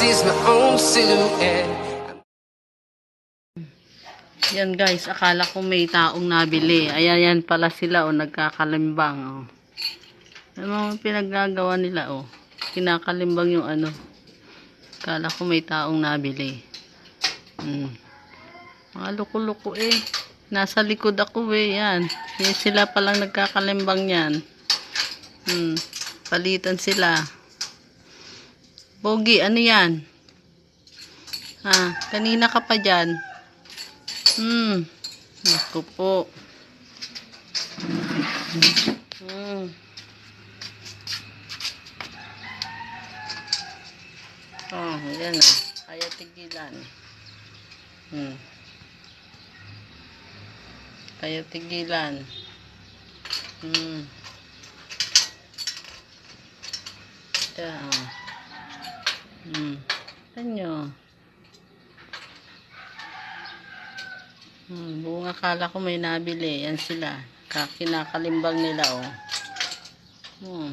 sees my own silhouette. Yan guys, akala ko may taong nabili. Ayan yan pala sila o nagkakalimbang oh. Ano pinaggagawa nila oh. Kinakalimbang yung ano. Akala ko may taong nabili. Hmm. Mga luko-luko eh. Nasa likod ako eh. Yan. Yan sila palang nagkakalimbang yan. Hmm. Palitan sila. Bogi, ano yan? Ha, kanina ka pa dyan. Hmm. Naku po. Hmm. Oh, yan na. Kaya tigilan. Hmm. Kaya tigilan. Hmm. Yan. Hmm. Ano? Hmm, buong akala ko may nabili. Yan sila. Ka- Kinakalimbang nila, oh. Hmm.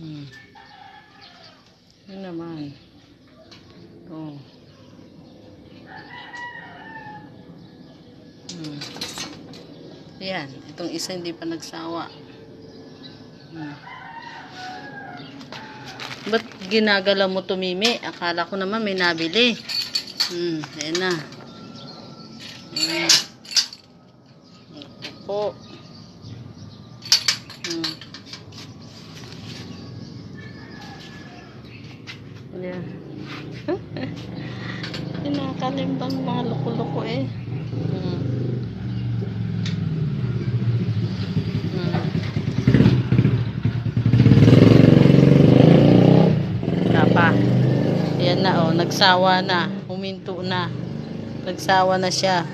Hmm. Yan naman. Oh. Hmm. Yan. Itong isa hindi pa nagsawa. Hmm. Ba't ginagala mo tumimi? Akala ko naman may nabili. Hmm, ayan na. Hmm. Ito po. Hmm. Ayan. Kinakalimbang mga loko-loko eh. Hmm. Tapa. Ayan na oh, nagsawa na. Huminto na. Nagsawa na siya.